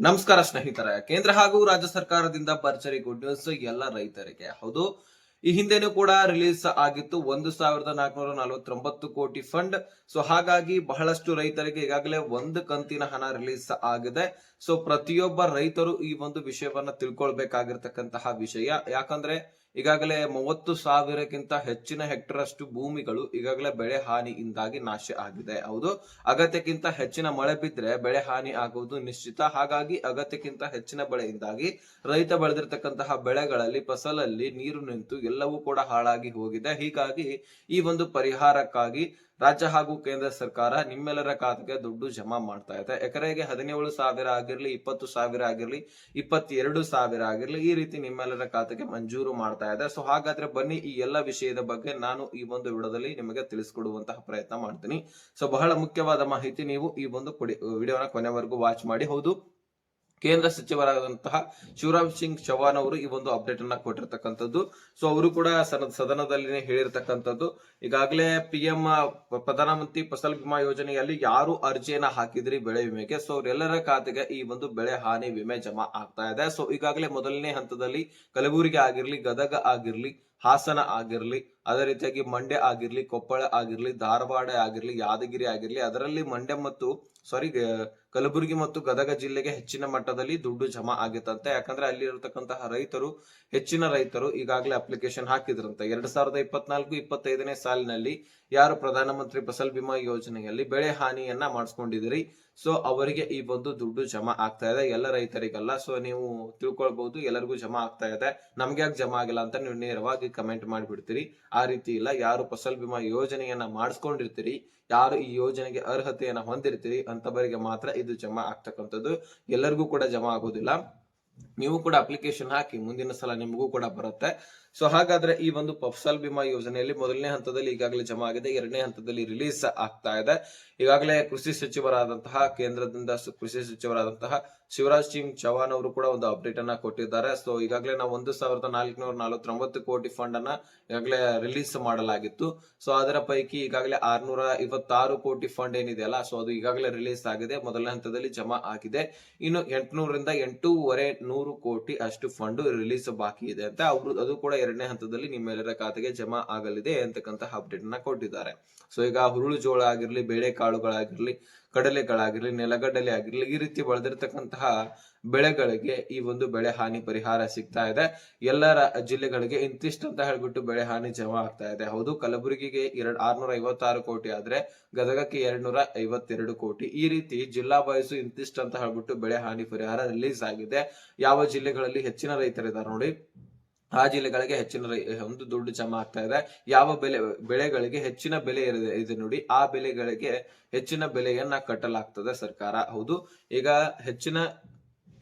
ನಮಸ್ಕಾರ ಸ್ನೇಹಿತರೆ. ಕೇಂದ್ರ ಹಾಗೂ ರಾಜ್ಯ ಸರ್ಕಾರದಿಂದ ಭರ್ಜರಿ ಗುಡ್ ನ್ಯೂಸ್ ಎಲ್ಲ ರೈತರಿಗೆ. ಹೌದು, ಈ ಹಿಂದೆನೂ ಕೂಡ ರಿಲೀಸ್ ಆಗಿತ್ತು. ಒಂದು ಸಾವಿರದ ನಾಲ್ಕುನೂರ ನಲವತ್ತೊಂಬತ್ತು ಕೋಟಿ ಫಂಡ್. ಸೊ, ಹಾಗಾಗಿ ಬಹಳಷ್ಟು ರೈತರಿಗೆ ಈಗಾಗಲೇ ಒಂದು ಕಂತಿನ ಹಣ ರಿಲೀಸ್ ಆಗಿದೆ. ಸೊ, ಪ್ರತಿಯೊಬ್ಬ ರೈತರು ಈ ಒಂದು ವಿಷಯವನ್ನ ತಿಳ್ಕೊಳ್ಬೇಕಾಗಿರ್ತಕ್ಕಂತಹ ವಿಷಯ. ಯಾಕಂದ್ರೆ ಈಗಾಗಲೇ ಮೂವತ್ತು ಸಾವಿರಕ್ಕಿಂತ ಹೆಚ್ಚಿನ ಹೆಕ್ಟರ್ ಅಷ್ಟು ಭೂಮಿಗಳು ಈಗಾಗಲೇ ಬೆಳೆ ಹಾನಿಯಿಂದಾಗಿ ನಾಶ ಆಗಿದೆ. ಹೌದು, ಅಗತ್ಯಕ್ಕಿಂತ ಹೆಚ್ಚಿನ ಮಳೆ ಬಿದ್ರೆ ಬೆಳೆ ಹಾನಿ ಆಗುವುದು ನಿಶ್ಚಿತ. ಹಾಗಾಗಿ ಅಗತ್ಯಕ್ಕಿಂತ ಹೆಚ್ಚಿನ ಬೆಳೆಯಿಂದಾಗಿ ರೈತ ಬೆಳೆದಿರ್ತಕ್ಕಂತಹ ಬೆಳೆಗಳಲ್ಲಿ, ಫಸಲಲ್ಲಿ ನೀರು ನಿಂತು ಎಲ್ಲವೂ ಕೂಡ ಹಾಳಾಗಿ ಹೋಗಿದೆ. ಹೀಗಾಗಿ ಈ ಒಂದು ಪರಿಹಾರಕ್ಕಾಗಿ ರಾಜ್ಯ ಹಾಗೂ ಕೇಂದ್ರ ಸರ್ಕಾರ ನಿಮ್ಮೆಲ್ಲರ ಖಾತೆಗೆ ದುಡ್ಡು ಜಮಾ ಮಾಡ್ತಾ ಇದೆ. ಎಕರೆಗೆ ಹದಿನೇಳು ಸಾವಿರ ಆಗಿರ್ಲಿ, ಇಪ್ಪತ್ತು ಸಾವಿರ ಆಗಿರ್ಲಿ, ಇಪ್ಪತ್ತೆರಡು ಸಾವಿರ ಆಗಿರ್ಲಿ, ಈ ರೀತಿ ನಿಮ್ಮೆಲ್ಲರ ಖಾತೆಗೆ ಮಂಜೂರು ಮಾಡ್ತಾ ಇದೆ. ಸೊ, ಹಾಗಾದ್ರೆ ಬನ್ನಿ ಈ ಎಲ್ಲ ವಿಷಯದ ಬಗ್ಗೆ ನಾನು ಈ ಒಂದು ವಿಡಿಯೋದಲ್ಲಿ ನಿಮಗೆ ತಿಳಿಸ್ಕೊಡುವಂತಹ ಪ್ರಯತ್ನ ಮಾಡ್ತೀನಿ. ಸೊ, ಬಹಳ ಮುಖ್ಯವಾದ ಮಾಹಿತಿ ನೀವು ಈ ಒಂದು ವಿಡಿಯೋನ ಕೊನೆವರೆಗೂ ವಾಚ್ ಮಾಡಿ. ಹೌದು ಕೇಂದ್ರ ಸಚಿವರಾದಂತಹ ಶಿವರಾಮ್ ಸಿಂಗ್ ಚೌಹಾನ್ ಅವರು ಈ ಒಂದು ಅಪ್ಡೇಟ್ ಅನ್ನ ಕೊಟ್ಟಿರ್ತಕ್ಕಂಥದ್ದು. ಸೊ ಅವರು ಕೂಡ ಸದ ಸದನದಲ್ಲಿ ಹೇಳಿರ್ತಕ್ಕಂಥದ್ದು. ಈಗಾಗಲೇ ಪಿ ಎಂ ಪ್ರಧಾನಮಂತ್ರಿ ಫಸಲ್ ಬಿಮಾ ಯೋಜನೆಯಲ್ಲಿ ಯಾರು ಅರ್ಜಿಯನ್ನ ಹಾಕಿದ್ರಿ ಬೆಳೆ ವಿಮೆಗೆ? ಸೊ ಅವರೆಲ್ಲರ ಖಾತೆಗೆ ಈ ಒಂದು ಬೆಳೆ ಹಾನಿ ವಿಮೆ ಜಮಾ ಆಗ್ತಾ ಇದೆ. ಸೊ ಈಗಾಗಲೇ ಮೊದಲನೇ ಹಂತದಲ್ಲಿ ಕಲಬುರಗಿ ಆಗಿರ್ಲಿ, ಗದಗ ಆಗಿರ್ಲಿ, ಹಾಸನ ಆಗಿರ್ಲಿ, ಅದೇ ರೀತಿಯಾಗಿ ಮಂಡ್ಯ ಆಗಿರ್ಲಿ, ಕೊಪ್ಪಳ ಆಗಿರ್ಲಿ, ಧಾರವಾಡ ಆಗಿರ್ಲಿ, ಯಾದಗಿರಿ ಆಗಿರ್ಲಿ, ಅದರಲ್ಲಿ ಮಂಡ್ಯ ಮತ್ತು ಸಾರಿ ಕಲಬುರಗಿ ಮತ್ತು ಗದಗ ಜಿಲ್ಲೆಗೆ ಹೆಚ್ಚಿನ ಮಟ್ಟದಲ್ಲಿ ದುಡ್ಡು ಜಮಾ ಆಗಿತ್ತಂತೆ. ಯಾಕಂದ್ರೆ ಅಲ್ಲಿ ಇರತಕ್ಕಂತಹ ರೈತರು, ಹೆಚ್ಚಿನ ರೈತರು ಈಗಾಗಲೇ ಅಪ್ಲಿಕೇಶನ್ ಹಾಕಿದ್ರಂತೆ. ಎರಡ್ ಸಾವಿರದ ಇಪ್ಪತ್ನಾಲ್ಕು ಇಪ್ಪತ್ತೈದನೇ ಸಾಲಿನಲ್ಲಿ ಯಾರು ಪ್ರಧಾನಮಂತ್ರಿ ಫಸಲ್ ಬಿಮಾ ಯೋಜನೆಯಲ್ಲಿ ಬೆಳೆ ಹಾನಿಯನ್ನ ಮಾಡಿಸ್ಕೊಂಡಿದಿರಿ ಸೊ, ಅವರಿಗೆ ಈ ಒಂದು ದುಡ್ಡು ಜಮಾ ಆಗ್ತಾ ಇದೆ. ಎಲ್ಲ ರೈತರಿಗೆಲ್ಲ. ಸೊ, ನೀವು ತಿಳ್ಕೊಳ್ಬಹುದು ಎಲ್ಲರಿಗೂ ಜಮಾ ಆಗ್ತಾ ಇದೆ. ನಮ್ಗೆ ಯಾಕೆ ಜಮಾ ಆಗಿಲ್ಲ ಅಂತ ನೀವು ನೇರವಾಗಿ ಕಮೆಂಟ್ ಮಾಡಿಬಿಡ್ತೀರಿ. ಆ ರೀತಿ ಇಲ್ಲ. ಯಾರು ಫಸಲ್ ಬಿಮಾ ಯೋಜನೆಯನ್ನ ಮಾಡಿಸ್ಕೊಂಡಿರ್ತೀರಿ, ಯಾರು ಈ ಯೋಜನೆಗೆ ಅರ್ಹತೆಯನ್ನ ಹೊಂದಿರ್ತೀರಿ ಅಂತವರಿಗೆ ಮಾತ್ರ ಇದು ಜಮಾ ಆಗ್ತಕ್ಕಂಥದ್ದು ಎಲ್ಲರಿಗೂ ಕೂಡ ಜಮಾ ಆಗೋದಿಲ್ಲ. ನೀವು ಕೂಡ ಅಪ್ಲಿಕೇಶನ್ ಹಾಕಿ ಮುಂದಿನ ಸಲ ನಿಮಗೂ ಕೂಡ ಬರುತ್ತೆ. ಸೊ ಹಾಗಾದ್ರೆ ಈ ಒಂದು ಫಸಲ್ ಬಿಮಾ ಯೋಜನೆಯಲ್ಲಿ ಮೊದಲನೇ ಹಂತದಲ್ಲಿ ಈಗಾಗಲೇ ಜಮಾ ಆಗಿದೆ, ಎರಡನೇ ಹಂತದಲ್ಲಿ ರಿಲೀಸ್ ಆಗ್ತಾ ಇದೆ. ಈಗಾಗಲೇ ಕೃಷಿ ಸಚಿವರಾದಂತಹ ಕೇಂದ್ರದಿಂದ ಕೃಷಿ ಸಚಿವರಾದಂತಹ ಶಿವರಾಜ್ ಸಿಂಗ್ ಚೌಹಾಣ್ ಅವರು ಕೂಡ ಒಂದು ಅಪ್ಡೇಟ್ ಅನ್ನ ಕೊಟ್ಟಿದ್ದಾರೆ. ಸೊ ಈಗಾಗಲೇ ನಾವು ಒಂದು ಸಾವಿರದ ನಾಲ್ಕುನೂರ ನಲವತ್ತೊಂಬತ್ತು ಕೋಟಿ ಫಂಡ್ ಅನ್ನ ಈಗಾಗಲೇ ರಿಲೀಸ್ ಮಾಡಲಾಗಿತ್ತು. ಸೊ ಅದರ ಪೈಕಿ ಈಗಾಗಲೇ ಆರ್ನೂರ ಐವತ್ತಾರು ಕೋಟಿ ಫಂಡ್ ಏನಿದೆಯಲ್ಲ ಸೊ ಅದು ಈಗಾಗಲೇ ರಿಲೀಸ್ ಆಗಿದೆ, ಮೊದಲನೇ ಹಂತದಲ್ಲಿ ಜಮಾ ಆಗಿದೆ. ಇನ್ನು ಎಂಟುನೂರರಿಂದ ಎಂಟೂವರೆ ನೂರು ಕೋಟಿ ಅಷ್ಟು ಫಂಡ್ ರಿಲೀಸ್ ಬಾಕಿ ಇದೆ ಅಂತ ಅವರು, ಅದು ಕೂಡ ಎರಡನೇ ಹಂತದಲ್ಲಿ ನಿಮ್ಮೆಲ್ಲರ ಖಾತೆಗೆ ಜಮಾ ಆಗಲಿದೆ ಅಂತಕ್ಕಂತಹ ಅಪ್ಡೇಟ್ ಅನ್ನ ಕೊಟ್ಟಿದ್ದಾರೆ. ಸೊ, ಈಗ ಹುರುಳು ಜೋಳ ಆಗಿರ್ಲಿ, ಬೇಳೆಕಾಳುಗಳಾಗಿರ್ಲಿ ಕಡಲೆಗಳಾಗಿರ್ಲಿ, ನೆಲಗಡಲೆ ಆಗಿರ್ಲಿ, ಈ ರೀತಿ ಬೆಳೆದಿರ್ತಕ್ಕಂತಹ ಬೆಳೆಗಳಿಗೆ ಈ ಒಂದು ಬೆಳೆ ಹಾನಿ ಪರಿಹಾರ ಸಿಗ್ತಾ ಇದೆ. ಎಲ್ಲ ಜಿಲ್ಲೆಗಳಿಗೆ ಇಂತಿಷ್ಟು ಅಂತ ಹೇಳ್ಬಿಟ್ಟು ಬೆಳೆ ಹಾನಿ ಜಮಾ ಆಗ್ತಾ ಇದೆ. ಹೌದು, ಕಲಬುರಗಿಗೆ ಎರಡ್ ಆರ್ನೂರ ಐವತ್ತಾರು ಕೋಟಿ ಆದ್ರೆ, ಗದಗಕ್ಕೆ ಎರಡ್ ನೂರ ಐವತ್ತೆರಡು ಕೋಟಿ. ಈ ರೀತಿ ಜಿಲ್ಲಾ ವಯಸ್ಸು ಇಂತಿಷ್ಟು ಅಂತ ಹೇಳ್ಬಿಟ್ಟು ಬೆಳೆ ಹಾನಿ ಪರಿಹಾರ ರಿಲೀಸ್ ಆಗಿದೆ. ಯಾವ ಜಿಲ್ಲೆಗಳಲ್ಲಿ ಹೆಚ್ಚಿನ ರೈತರಿದ್ದಾರೆ ನೋಡಿ. ಆ ಜಿಲ್ಲೆಗಳಿಗೆ ಹೆಚ್ಚಿನ ಒಂದು ದುಡ್ಡು ಜಮಾ ಆಗ್ತಾ ಇದೆ. ಯಾವ ಬೆಲೆ, ಬೆಳೆಗಳಿಗೆ ಹೆಚ್ಚಿನ ಬೆಲೆ ಇರದೆ ಇದೆ ನೋಡಿ. ಆ ಬೆಲೆಗಳಿಗೆ ಹೆಚ್ಚಿನ ಬೆಲೆಯನ್ನ ಕಟ್ಟಲಾಗ್ತದೆ ಸರ್ಕಾರ. ಹೌದು. ಈಗ ಹೆಚ್ಚಿನ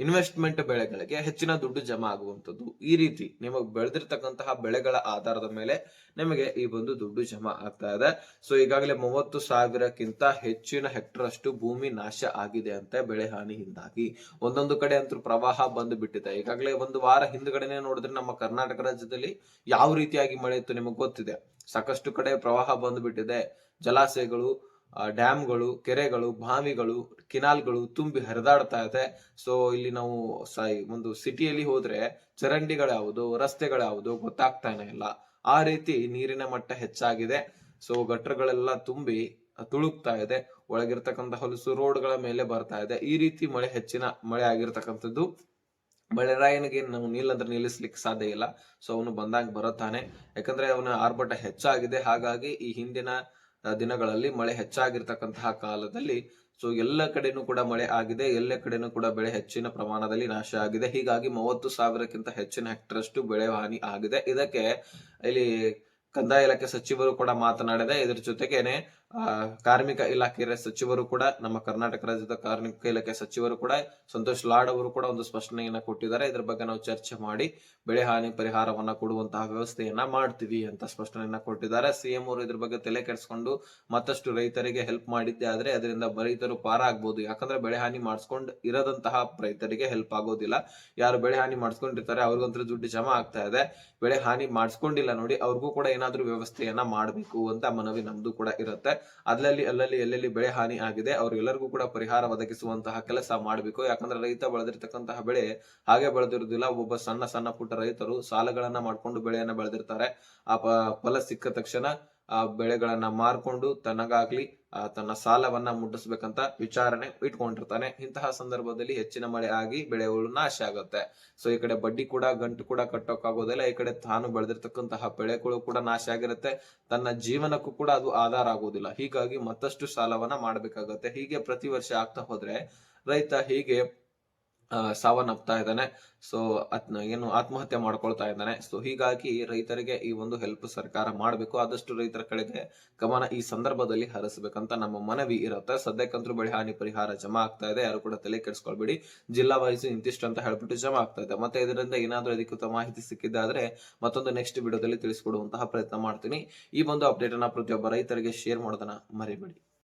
ಇನ್ವೆಸ್ಟ್ಮೆಂಟ್ ಬೆಳೆಗಳಿಗೆ ಹೆಚ್ಚಿನ ದುಡ್ಡು ಜಮಾ ಆಗುವಂಥದ್ದು ಈ ರೀತಿ ನಿಮಗೆ ಬೆಳೆದಿರ್ತಕ್ಕಂತಹ ಬೆಳೆಗಳ ಆಧಾರದ ಮೇಲೆ ನಿಮಗೆ ಈ ಒಂದು ದುಡ್ಡು ಜಮಾ ಆಗ್ತಾ ಇದೆ. ಸೊ ಈಗಾಗಲೇ ಮೂವತ್ತು ಸಾವಿರಕ್ಕಿಂತ ಹೆಚ್ಚಿನ ಹೆಕ್ಟರ್ ಅಷ್ಟು ಭೂಮಿ ನಾಶ ಆಗಿದೆ ಅಂತ ಬೆಳೆ ಹಾನಿಯಿಂದಾಗಿ. ಒಂದೊಂದು ಕಡೆ ಅಂತೂ ಪ್ರವಾಹ ಬಂದು ಬಿಟ್ಟಿದೆ ಈಗಾಗಲೇ ಒಂದು ವಾರ ಹಿಂದ್ಗಡೆನೆ ನೋಡಿದ್ರೆ ನಮ್ಮ ಕರ್ನಾಟಕ ರಾಜ್ಯದಲ್ಲಿ ಯಾವ ರೀತಿಯಾಗಿ ಮಳೆ ಇತ್ತು ನಿಮಗೆ ಗೊತ್ತಿದೆ. ಸಾಕಷ್ಟು ಕಡೆ ಪ್ರವಾಹ ಬಂದು ಬಿಟ್ಟಿದೆ ಜಲಾಶಯಗಳು ಡ್ಯಾಮ್ಗಳು, ಕೆರೆಗಳು, ಬಾವಿಗಳು, ಕಿನಾಲ್ಗಳು ತುಂಬಿ ಹರಿದಾಡ್ತಾ ಇದೆ. ಸೊ ಇಲ್ಲಿ ನಾವು ಒಂದು ಸಿಟಿಯಲ್ಲಿ ಹೋದ್ರೆ ಚರಂಡಿಗಳ್ಯಾವುದು ರಸ್ತೆಗಳ್ಯಾವುದು ಗೊತ್ತಾಗ್ತಾನೆ ಇಲ್ಲ. ಆ ರೀತಿ ನೀರಿನ ಮಟ್ಟ ಹೆಚ್ಚಾಗಿದೆ. ಸೊ ಗಟ್ರಗಳೆಲ್ಲ ತುಂಬಿ ತುಳುಕ್ತಾ ಇದೆ. ಒಳಗಿರ್ತಕ್ಕಂಥ ಹೊಲಸು ರೋಡ್ಗಳ ಮೇಲೆ ಬರ್ತಾ ಇದೆ. ಈ ರೀತಿ ಮಳೆ ಹೆಚ್ಚಿನ ಮಳೆ ಆಗಿರ್ತಕ್ಕಂಥದ್ದು. ಮಳೆರಾಯನಿಗೆ ನಾವು ನೀಲಂದ್ರ ನಿಲ್ಲಿಸ್ಲಿಕ್ಕೆ ಸಾಧ್ಯ ಇಲ್ಲ. ಸೊ ಅವನು ಬಂದಾಗ ಬರುತ್ತಾನೆ. ಯಾಕಂದ್ರೆ ಅವನ ಆರ್ಭಟ ಹೆಚ್ಚಾಗಿದೆ. ಹಾಗಾಗಿ ಈ ಹಿಂದಿನ ದಿನಗಳಲ್ಲಿ ಮಳೆ ಹೆಚ್ಚಾಗಿರ್ತಕ್ಕಂತಹ ಕಾಲದಲ್ಲಿ. ಸೊ ಎಲ್ಲ ಕಡೆನೂ ಕೂಡ ಮಳೆ ಆಗಿದೆ. ಎಲ್ಲ ಕಡೆನೂ ಕೂಡ ಬೆಳೆ ಹೆಚ್ಚಿನ ಪ್ರಮಾಣದಲ್ಲಿ ನಾಶ ಆಗಿದೆ. ಹೀಗಾಗಿ ಮೂವತ್ತು ಸಾವಿರಕ್ಕಿಂತ ಹೆಚ್ಚಿನ ಹೆಕ್ಟರ್ ಅಷ್ಟು ಬೆಳೆ ಹಾನಿ ಆಗಿದೆ. ಇದಕ್ಕೆ ಇಲ್ಲಿ ಕಂದಾಯ ಇಲಾಖೆ ಸಚಿವರು ಕೂಡ ಮಾತನಾಡಿದೆ. ಇದರ ಜೊತೆಗೇನೆ ಕಾರ್ಮಿಕ ಇಲಾಖೆಯ ಸಚಿವರು ಕೂಡ, ನಮ್ಮ ಕರ್ನಾಟಕ ರಾಜ್ಯದ ಕಾರ್ಮಿಕ ಇಲಾಖೆ ಸಚಿವರು ಕೂಡ, ಸಂತೋಷ್ ಲಾಡ್ ಅವರು ಕೂಡ ಒಂದು ಸ್ಪಷ್ಟನೆಯನ್ನ ಕೊಟ್ಟಿದ್ದಾರೆ. ಇದ್ರ ಬಗ್ಗೆ ನಾವು ಚರ್ಚೆ ಮಾಡಿ, ಬೆಳೆ ಹಾನಿ ಪರಿಹಾರವನ್ನ ಕೊಡುವಂತಹ ವ್ಯವಸ್ಥೆಯನ್ನ ಮಾಡ್ತೀವಿ ಅಂತ ಸ್ಪಷ್ಟನೆಯನ್ನ ಕೊಟ್ಟಿದ್ದಾರೆ. ಸಿಎಂ ಅವರು ಇದ್ರ ಬಗ್ಗೆ ತಲೆ ಕೆಡಿಸ್ಕೊಂಡು ಮತ್ತಷ್ಟು ರೈತರಿಗೆ ಹೆಲ್ಪ್ ಮಾಡಿದ್ದೆ ಆದ್ರೆ ಅದರಿಂದ ರೈತರು ಪಾರ ಆಗ್ಬಹುದು ಯಾಕಂದ್ರೆ ಬೆಳೆ ಹಾನಿ ಮಾಡಿಸ್ಕೊಂಡು ಇರದಂತಹ ರೈತರಿಗೆ ಹೆಲ್ಪ್ ಆಗೋದಿಲ್ಲ. ಯಾರು ಬೆಳೆ ಹಾನಿ ಮಾಡಿಸ್ಕೊಂಡಿರ್ತಾರೆ ಅವ್ರಿಗಂತೂ ದುಡ್ಡು ಜಮಾ ಆಗ್ತಾ ಇದೆ. ಬೆಳೆ ಹಾನಿ ಮಾಡಿಸ್ಕೊಂಡಿಲ್ಲ ನೋಡಿ, ಅವ್ರಿಗೂ ಕೂಡ ಏನಾದ್ರೂ ವ್ಯವಸ್ಥೆಯನ್ನ ಮಾಡಬೇಕು ಅಂತ ಮನವಿ ನಮ್ದು ಕೂಡ ಇರುತ್ತೆ. ಅಲ್ಲಲ್ಲಿ ಅಲ್ಲಲ್ಲಿ, ಎಲ್ಲೆಲ್ಲಿ ಬೆಳೆ ಹಾನಿ ಆಗಿದೆ, ಅವ್ರಿಗೆಲ್ಲರಿಗೂ ಕೂಡ ಪರಿಹಾರ ಒದಗಿಸುವಂತಹ ಕೆಲಸ ಮಾಡಬೇಕು. ಯಾಕಂದ್ರೆ ರೈತ ಬೆಳೆದಿರ್ತಕ್ಕಂತಹ ಬೆಳೆ ಹಾಗೆ ಬೆಳೆದಿರುವುದಿಲ್ಲ. ಒಬ್ಬ ಸಣ್ಣ ಸಣ್ಣ ಪುಟ್ಟ ರೈತರು ಸಾಲಗಳನ್ನ ಮಾಡ್ಕೊಂಡು ಬೆಳೆಯನ್ನ ಬೆಳೆದಿರ್ತಾರೆ. ಆ ಫಲ ಸಿಕ್ಕ ತಕ್ಷಣ ಆ ಬೆಳೆಗಳನ್ನ ಮಾರ್ಕೊಂಡು ತನಗಾಗ್ಲಿ, ಆ ತನ್ನ ಸಾಲವನ್ನ ಮುಟ್ಟಿಸ್ಬೇಕಂತ ವಿಚಾರಣೆ ಇಟ್ಕೊಂಡಿರ್ತಾನೆ. ಇಂತಹ ಸಂದರ್ಭದಲ್ಲಿ ಹೆಚ್ಚಿನ ಮಳೆ ಆಗಿ ಬೆಳೆಗಳು ನಾಶ ಆಗುತ್ತೆ. ಸೊ ಈ ಕಡೆ ಬಡ್ಡಿ ಕೂಡ, ಗಂಟು ಕೂಡ ಕಟ್ಟೋಕ್ಕಾಗೋದಿಲ್ಲ. ಈ ಕಡೆ ತಾನು ಬೆಳೆದಿರ್ತಕ್ಕಂತಹ ಬೆಳೆಗಳು ಕೂಡ ನಾಶ ಆಗಿರುತ್ತೆ. ತನ್ನ ಜೀವನಕ್ಕೂ ಕೂಡ ಅದು ಆಧಾರ ಆಗೋದಿಲ್ಲ. ಹೀಗಾಗಿ ಮತ್ತಷ್ಟು ಸಾಲವನ್ನ ಮಾಡ್ಬೇಕಾಗತ್ತೆ. ಹೀಗೆ ಪ್ರತಿ ವರ್ಷ ಆಗ್ತಾ ಹೋದ್ರೆ ರೈತ ಹೀಗೆ ಸಾವನ್ನಪ್ತಾ ಇದ್ದಾನೆ. ಸೊ ಅದ್ನ ಏನು ಆತ್ಮಹತ್ಯೆ ಮಾಡ್ಕೊಳ್ತಾ ಇದ್ದಾನೆ. ಸೊ ಹೀಗಾಗಿ ರೈತರಿಗೆ ಈ ಒಂದು ಹೆಲ್ಪ್ ಸರ್ಕಾರ ಮಾಡಬೇಕು. ಆದಷ್ಟು ರೈತರ ಕಡೆಗೆ ಗಮನ ಈ ಸಂದರ್ಭದಲ್ಲಿ ಹರಿಸಬೇಕಂತ ನಮ್ಮ ಮನವಿ ಇರುತ್ತೆ. ಸದ್ಯಕ್ಕಂತೂ ಬೆಳೆ ಹಾನಿ ಪರಿಹಾರ ಜಮಾ ಆಗ್ತಾ ಇದೆ. ಯಾರು ಕೂಡ ತಲೆ ಕೆಡಿಸ್ಕೊಳ್ಬೇಡಿ. ಜಿಲ್ಲಾ ವೈಸ್ ಇಂತಿಷ್ಟು ಅಂತ ಹೇಳ್ಬಿಟ್ಟು ಜಮಾ ಆಗ್ತಾ ಇದೆ. ಮತ್ತೆ ಇದರಿಂದ ಏನಾದರೂ ಅಧಿಕೃತ ಮಾಹಿತಿ ಸಿಕ್ಕಿದ್ದಾದ್ರೆ ಮತ್ತೊಂದು ನೆಕ್ಸ್ಟ್ ವಿಡಿಯೋದಲ್ಲಿ ತಿಳಿಸ್ಕೊಡುವಂತಹ ಪ್ರಯತ್ನ ಮಾಡ್ತೀನಿ. ಈ ಒಂದು ಅಪ್ಡೇಟ್ ಅನ್ನ ಪ್ರತಿಯೊಬ್ಬ ರೈತರಿಗೆ ಶೇರ್ ಮಾಡೋದನ್ನ ಮರಿಬೇಡಿ.